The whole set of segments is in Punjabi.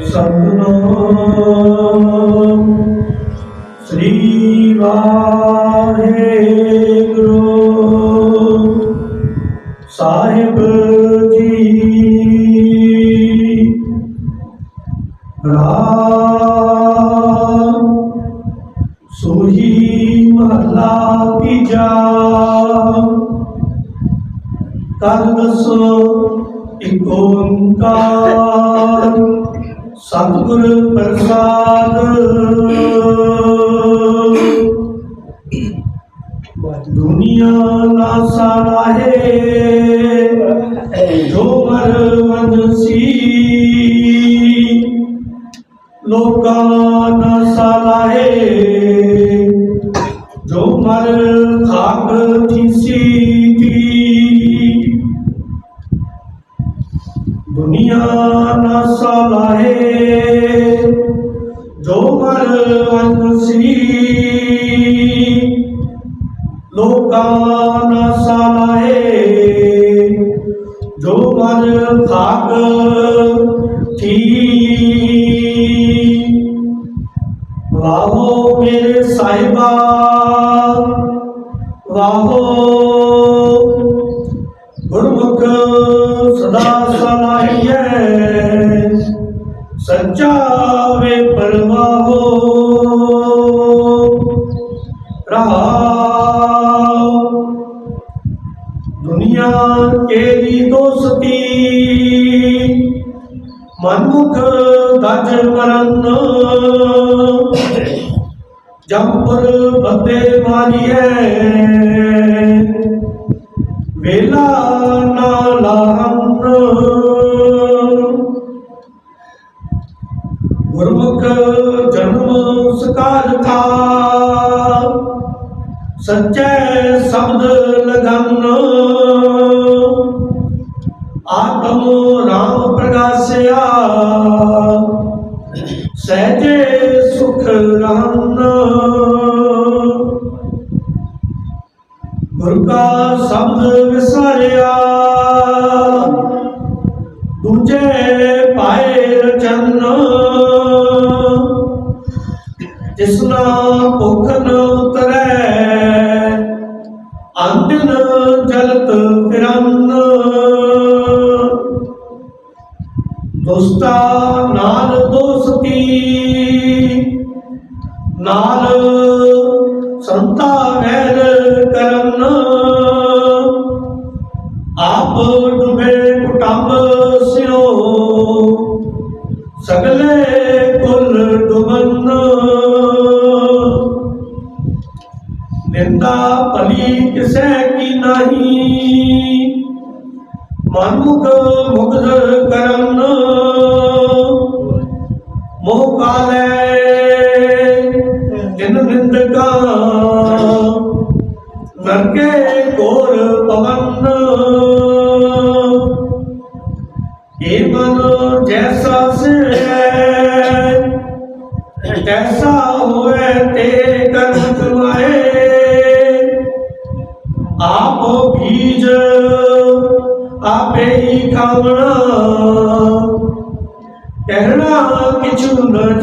ਸਤਨਾਮ ਸ੍ਰੀ ਵਾਹਿਗੁਰੂ ਸਾਹਿਬ ਜੀ ਰਾਮ ਸੋਹੀ ਮਹਲਾ ਤੀਜਾ ਕਰ ਦਸੋ ਇਕ ਓੰਕਾਰ ਸਤਿਗੁਰ ਪ੍ਰਸਾਦ। ਦੁਨੀਆ ਨਾ ਸਾਲਾਹੇ ਜੋ ਮਰ ਵੰਸੀ ਲੋਕਾਂ ਨਾ ਸਾਲਾਹੇ ਜੋ ਮਰ ਖਾਕ ਥੀਸੀ ਦੁਨੀਆ ਨਾ ਸਾਲਾਹੇ, ਜੋ ਮਰ ਵੰਸੀ ਲੋਕਾਂ ਨਾ ਸਾਲਾਹੇ, ਜੋ ਮਰ ਖਾਕ ਥੀ। ਵਾਹੋ ਮੇਰੇ ਸਾਹਿਬਾ, ਵਾਹੋ ਸੱਚਾ ਵੇ ਪਰਵਾਹੋ। ਰਹਾਉ ਦੁਨੀਆ ਕੇਰੀ ਦੋਸਤੀ। ਮਨਮੁਖ ਦਜ ਮਰਨ ਜੰਪਰ ਬੰਦੇ ਮਾਰੀਐ। ਵੇਲਾ ਨਾ ਲਾਹਨ ਗੁਰਮੁਖ ਜਨਮ ਸਕਾਰ ਥਾ। ਸੱਚੇ ਸ਼ਬਦ ਲਗਨ। ਆਤਮ ਰਾਮ ਪ੍ਰਗਾਸਿਆ। ਸਹਜੇ ਸੁਖ ਰਨ ਗੁਰ ਕਾ ਸ਼ਬਦ ਵਿਸਾਰਿਆ। ਦੂਜੇ ਪਾਏ ਰਚਨ। ਜਿਸਨਾ ਭੁਖ ਨ ਉਤਰੈ ਅੰਦਨ ਜਲਤ ਫਿਰਨ। ਦੋਸਤਾ ਨਾਲ ਦੋਸਤੀ। ਨਾਲ ਸੰਤਾ ਵੈਰ ਕਰਨ। ਆਪ ਡੁਬੇ ਕੁਟੰਬ ਸਿਓ ਸਗਲੇ ਮਨਮੁਖ ਮੁਗਧ ਕਰਨ ਮੋਹ ਕਾਲੇ ਜਿਨ ਨਿੰਦਕਾ। ਨਰਕੇ ਘੋਰ ਪਵਨ ਇਹ ਮਨ, ਜੈਸਾ ਸੇ ਤੈਸਾ ਹੋਏ ਤੇ ਕਰਮ ਕਮਾਏ ਆਪ ਬੀਜ ਆਪੇ ਹੀ ਖਾਵਣਾ ਕਹਿਣਾ ਕਿਛੁ ਨ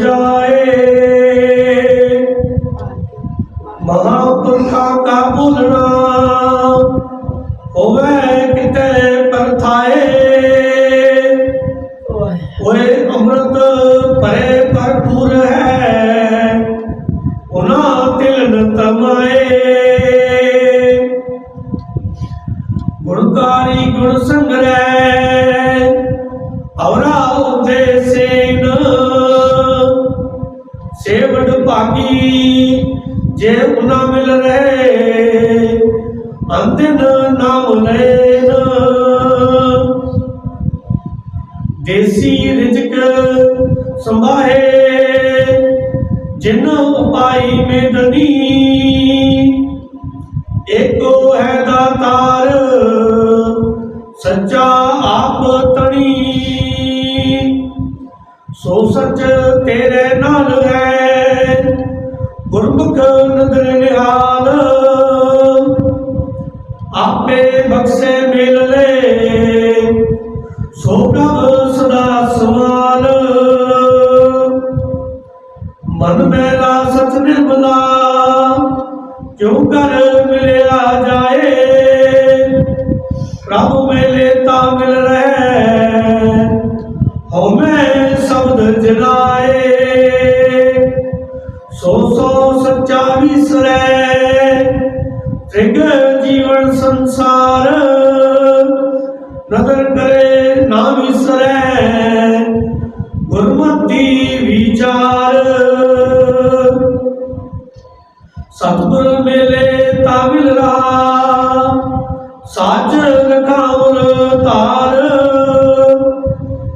ਜੇ ਉਨਾ ਮਿਲ ਰਹੇ ਅੰਤਿਨ ਨਾਮ ਲੈਨ ਦੇਸੀ ਰਿਜਕ ਸੰਭਾਏ ਜਿਨ ਉਪਾਈ ਮੇਦਨੀ। ਏਕੋ ਹੈ ਦਾਤਾਰ, ਸੱਚਾ ਆਪ ਤਣੀ। ਸੋ ਸੱਚ ਤੇਰੇ ਨਾਲ ਹੈ ਦੁਖ ਨਦਰ ਨਿਹਾਲ। ਆਪੇ ਬਖਸ਼ੇ ਮਿਲ ਲੈ। ਸੋ ਸਦਾ ਸਮਾਲ ਮਨ ਮੈਲਾ ਸਚ ਨਿਰਮਲਾ ਕਿਉ ਕਰ ਮਿਲਿਆ ਜਾਏ? ਪ੍ਰਭ ਮੇਲੇ ਤਾਂ ਮਿਲ ਰਹਿ। ਹਉ ਮੈਂ ਸ਼ਬਦ ਜਗਾਏ ਨਦਰ ਕਰੇ ਨਾ ਵਿਸਰੈ, ਗੁਰਮਤਿ ਵਿਚਾਰ। ਸਤਿਗੁਰ ਮੇਲੇ ਤਾ ਮਿਲ ਸਾਜ ਰਖਾਉਰ ਤਾਰ।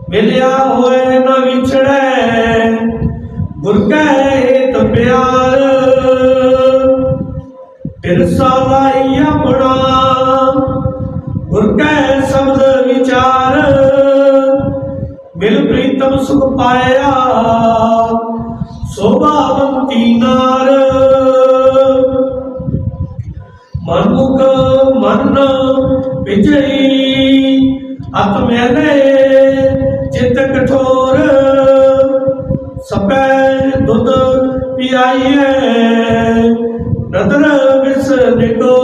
ਮਿਲਿਆ ਹੋਏ ਨਾ ਵਿਛੜੈ, ਗੁਰ ਕੈ ਹਿਤ ਪਿਆਰ। ਫਿਰ ਸਾਲਾਈ ਆਪਣਾ ਕੈ ਸ਼ਬਦ ਵਿਚਾਰ। ਮਿਲ ਪ੍ਰੀਤਮ ਸੁਖ ਪਾਇਆ ਸੋਭਾਵੰਤੀ ਨਾਰ। ਮਨਮੁਖ ਮਨ ਵਿਜਈ, ਅਤ ਚਿਤ ਕਠੋਰ। ਸਪੈ ਦੁੱਧ ਪਿਆਈਐ, ਨਦਰ ਵਿਸ ਨਿਕੋਰ